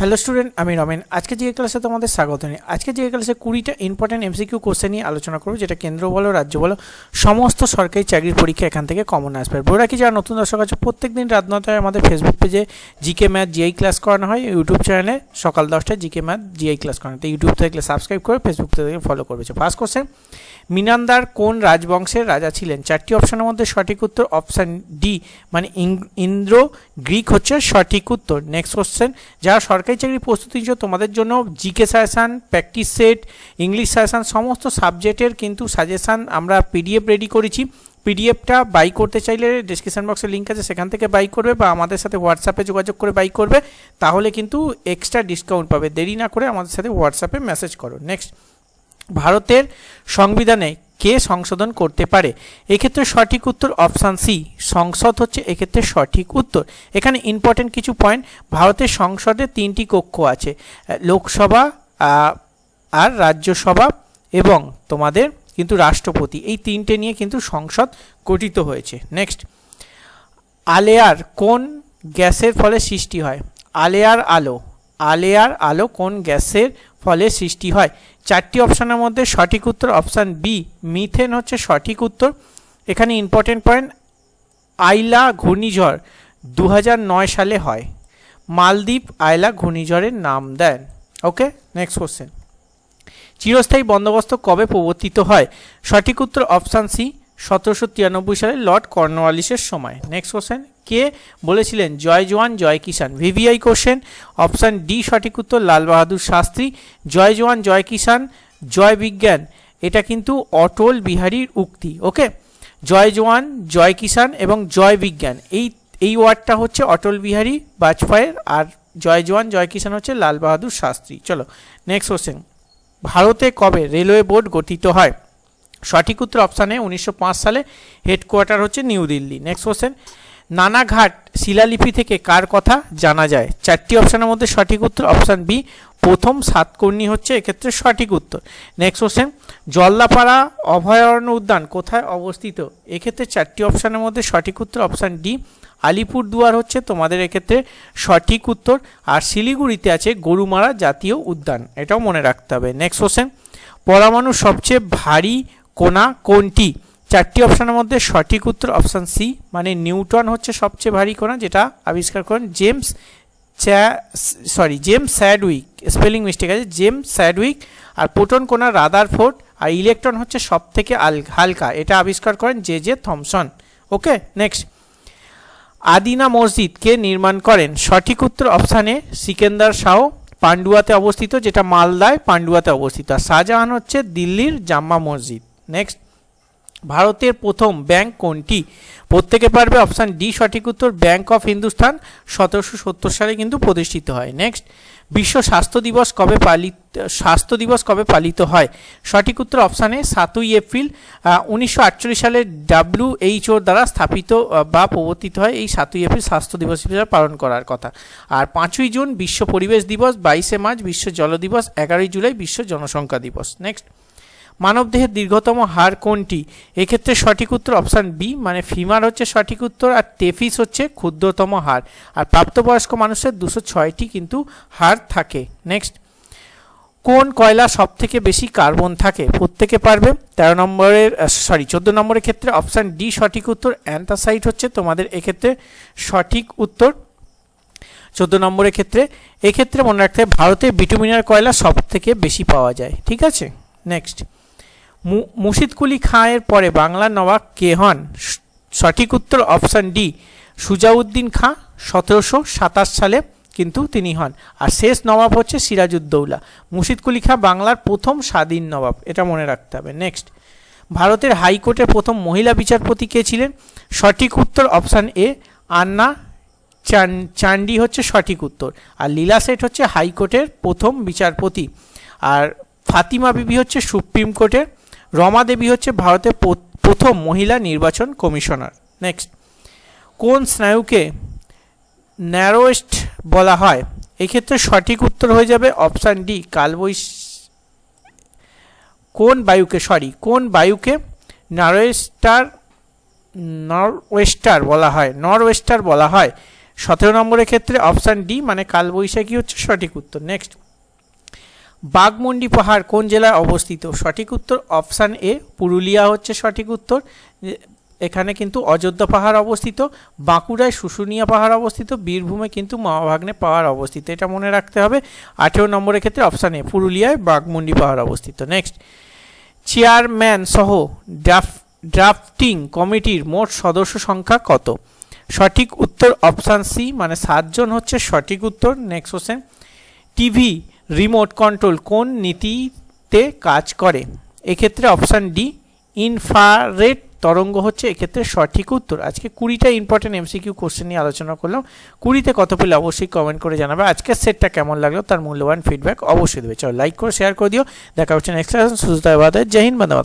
Hello student আমি রমেন। আজকে যে ক্লাসে তোমাদের স্বাগত জানাই। আজকে যে ক্লাসে কুড়িটা ইম্পর্টেন্ট এমসিকিউ কোশ্চেন নিয়ে আলোচনা করব, যেটা কেন্দ্র বলো, রাজ্য বলো, সমস্ত সরকারি চাকরির পরীক্ষা এখান থেকে কমন আসবে। বলে রাখি, যারা নতুন দর্শক আছে প্রত্যেক দিন রাত নটায় আমাদের ফেসবুক পেজে জিকে ম্যাথ জিআই ক্লাস করানো হয়। ইউটিউব চ্যানেলে সকাল দশটায় জিকে ম্যাথ জিআই ক্লাস করানো তো ইউটিউব থেকে সাবস্ক্রাইব করে ফেসবুক থেকে ফলো করবে ফার্স্ট কোশ্চেন মিনান্দার কোন রাজবংশের রাজা ছিলেন? চারটি অপশনের মধ্যে সঠিক উত্তর অপশান ডি মানে ইন্দ্র, গ্রিক হচ্ছে সঠিক উত্তর। নেক্সট কোশ্চেন যারা সরকারি চাকরি প্রস্তুতি নিচ্ছ তোমাদের জন্য GK suggestion practice set English suggestion সমস্ত সাবজেক্টের কিন্তু সাজেশান আমরা পিডিএফ রেডি করেছি। পিডিএফটা বাই করতে চাইলে ডিসক্রিপশন বক্সে লিঙ্ক আছে, সেখান থেকে বাই করবে বা আমাদের সাথে হোয়াটসঅ্যাপে যোগাযোগ করে বাই করবে। তাহলে কিন্তু এক্সট্রা ডিসকাউন্ট পাবে। দেরি না করে আমাদের সাথে হোয়াটসঅ্যাপে মেসেজ করো। নেক্সট ভারতের সংবিধানে কে সংশোধন করতে পারে? এক্ষেত্রে সঠিক উত্তর অপশান সি, সংসদ হচ্ছে এক্ষেত্রে সঠিক উত্তর। এখানে ইম্পর্টেন্ট কিছু পয়েন্ট ভারতের সংসদে তিনটি কক্ষ আছে, লোকসভা আর রাজ্যসভা এবং তোমাদের কিন্তু রাষ্ট্রপতি। এই তিনটে নিয়ে কিন্তু সংসদ গঠিত হয়েছে। নেক্সট আলেয়ার কোন গ্যাসের ফলে সৃষ্টি হয়? আলেয়ার আলো। আলেয়ার আলো কোন গ্যাসের ফলে সৃষ্টি হয়? চারটি অপশানের মধ্যে সঠিক উত্তর অপশান বি মিথেন হচ্ছে সঠিক উত্তর। এখানে ইম্পর্টেন্ট পয়েন্ট আইলা ঘূর্ণিঝড় দু সালে হয়। মালদ্বীপ আইলা ঘূর্ণিঝড়ের নাম দেন। ওকে নেক্সট কোশ্চেন চিরস্থায়ী বন্দোবস্ত কবে প্রবর্তিত হয়? সঠিক উত্তর অপশান সি সতেরোশো তিরানব্বই সালে লর্ড কর্নওয়ালিসের সময়। নেক্সট কোশ্চেন কে বলেছিলেন, জয় জওয়ান জয় কিষান ভিভিআই কোশ্চেন অপশান ডি সঠিক উত্তর, লাল বাহাদুর শাস্ত্রী। জয় জওয়ান জয় কিষান জয় বিজ্ঞান। এটা কিন্তু অটল বিহারীর উক্তি ওকে জয় জওয়ান জয় কিষান এবং জয় বিজ্ঞান। এই এই ওয়ার্ডটা হচ্ছে অটল বিহারী বাজপেয়ীর আর জয় জওয়ান জয় কিষান হচ্ছে লাল বাহাদুর শাস্ত্রী। চলো নেক্সট কোশ্চেন ভারতে কবে রেলওয়ে বোর্ড গঠিত হয়? সঠিক উত্তর অপশানে উনিশশো পাঁচ সালে হেডকোয়ার্টার হচ্ছে new Delhi. Next question Naneghat শিলালিপি থেকে কার কথা জানা যায়? চারটি অপশানের মধ্যে সঠিক উত্তর অপশান বি, প্রথম সাতকর্ণী হচ্ছে এক্ষেত্রে সঠিক উত্তর। নেক্সট কোশ্চেন জল্লাপাড়া অভয়ারণ্য উদ্যান কোথায় অবস্থিত? এক্ষেত্রে চারটি অপশানের মধ্যে সঠিক উত্তর অপশান ডি, আলিপুরদুয়ার হচ্ছে। তোমাদের এক্ষেত্রে সঠিক উত্তর। আর শিলিগুড়িতে আছে গরুমারা জাতীয় উদ্যান, এটাও মনে রাখতে হবে। নেক্সট কোশ্চেন পরমাণুর সবচেয়ে ভারী কোণা কোনটি? চারটি অপশানের মধ্যে সঠিক উত্তর অপশান সি মানে নিউটন হচ্ছে সবচেয়ে ভারী কোণা, যেটা আবিষ্কার করেন James চ্যা sorry, James Chadwick, spelling mistake আছে, জেমস স্যাডউইক আর প্রোটন কোনা রাদার ফোর্ট আর ইলেকট্রন হচ্ছে সব থেকে হালকা, এটা আবিষ্কার করেন J J Thomson. Okay, next. Adina Masjid কে নির্মাণ করেন। সঠিক উত্তর অপশানে সিকেন্দার শাহ পান্ডুয়াতে অবস্থিত, যেটা মালদায় পান্ডুয়াতে অবস্থিত। আর শাহজাহান হচ্ছে দিল্লির জাম্মা মসজিদ। নেক্সট। ভারতের প্রথম ব্যাংক কোনটি? প্রত্যেকে পারবে অপশান ডি, সঠিক উত্তর, ব্যাংক অফ হিন্দুস্তান সতেরোশো সত্তর সালে কিন্তু প্রতিষ্ঠিত হয়। নেক্সট, বিশ্ব স্বাস্থ্য দিবস কবে পালিত, স্বাস্থ্য দিবস কবে পালিত হয়? সঠিক উত্তর অপশানে সাতই এপ্রিল উনিশশো আটচল্লিশ সালে ডাব্লিউএইচওর দ্বারা স্থাপিত বা প্রবর্তিত হয় এই সাতই এপ্রিল স্বাস্থ্য দিবস হিসেবে পালন করার কথা। আর পাঁচই জুন বিশ্ব পরিবেশ দিবস, বাইশে মার্চ বিশ্ব জল দিবস, এগারোই জুলাই বিশ্ব জনসংখ্যা দিবস। নেক্সট মানবদেহের দীর্ঘতম হাড় কোনটি? এক্ষেত্রে সঠিক উত্তর অপশান বি মানে ফিমার হচ্ছে সঠিক উত্তর আর টেফিস হচ্ছে ক্ষুদ্রতম হাড় আর প্রাপ্তবয়স্ক মানুষের দুশো ছয়টি কিন্তু হাড় থাকে। নেক্সট। কোন কয়লা সব থেকে বেশি কার্বন থাকে? প্রত্যেকে পারবে। তেরো নম্বরের সরি চোদ্দ নম্বরের ক্ষেত্রে অপশান ডি সঠিক উত্তর, অ্যান্থাসাইট হচ্ছে তোমাদের এক্ষেত্রে সঠিক উত্তর। চোদ্দ নম্বরের ক্ষেত্রে, এক্ষেত্রে মনে রাখতে ভারতে বিটুমিনার কয়লা সব থেকে বেশি পাওয়া যায়। ঠিক আছে? নেক্সট। মুর্শিদকুলি খাঁয়ের পরে বাংলার নবাব কে হন? সঠিক উত্তর অপশান ডি, সুজাউদ্দিন খাঁ, সতেরোশো সাতাশ সালে কিন্তু তিনি হন। আর শেষ নবাব হচ্ছে সিরাজউদ্দৌলা। মুর্শিদকুলি খাঁ বাংলার প্রথম স্বাধীন নবাব, এটা মনে রাখতে হবে। নেক্সট। ভারতের হাইকোর্টের প্রথম মহিলা বিচারপতি কে ছিলেন? সঠিক উত্তর অপশান এ, আন্না চান, চান্ডি হচ্ছে সঠিক উত্তর। আর লীলা সেঠ হচ্ছে হাইকোর্টের প্রথম বিচারপতি। আর ফাতিমা বিবি হচ্ছে সুপ্রিম কোর্টের রমা দেবী হচ্ছে ভারতের প্রথম মহিলা নির্বাচন কমিশনার। নেক্সট কোন স্নায়ুকে ন্যারোয়েস্ট বলা হয়? এক্ষেত্রে সঠিক উত্তর হয়ে যাবে অপশান ডি কালবৈশ, কোন বায়ুকে সরি কোন বায়ুকে ন্যারোয়েস্টার নরওয়েস্টার বলা হয়? নরওয়েস্টার বলা হয়। সতেরো নম্বরের ক্ষেত্রে অপশান ডি মানে কালবৈশাখী হচ্ছে সঠিক উত্তর। নেক্সট বাঘমুন্ডি পাহাড় কোন জেলায় অবস্থিত? সঠিক উত্তর অপশান এ, পুরুলিয়া হচ্ছে সঠিক উত্তর। এখানে কিন্তু অযোধ্যা পাহাড় অবস্থিত, বাঁকুড়ায় শুশুনিয়া পাহাড় অবস্থিত, বীরভূমে কিন্তু মহাভাগ্নে পাহাড় অবস্থিত। এটা মনে রাখতে হবে। আঠেরো নম্বরের ক্ষেত্রে অপশান এ, পুরুলিয়ায় বাঘমুন্ডি পাহাড় অবস্থিত। নেক্সট। চেয়ারম্যান সহ ড্রাফ, ড্রাফটিং কমিটির মোট সদস্য সংখ্যা কত? সঠিক উত্তর অপশান সি মানে সাতজন হচ্ছে সঠিক উত্তর। Next question. TV remote control কোন নীতিতে কাজ করে? এক্ষেত্রে অপশান ডি ইনফ্রারেড তরঙ্গ হচ্ছে এক্ষেত্রে সঠিক উত্তর। আজকে কুড়িটা ইম্পর্টেন্ট এমসিকিউ কোশ্চেন নিয়ে আলোচনা করলাম। কুড়িতে কত পেলে অবশ্যই কমেন্ট করে জানাবে। আজকের সেটটা কেমন লাগল তার মূল্যবান ফিডব্যাক অবশ্যই দেবে। চলো লাইক করে শেয়ার করে দিও। দেখা হচ্ছে নেক্সট সুস্থ জয় হিন্দ, বন্দে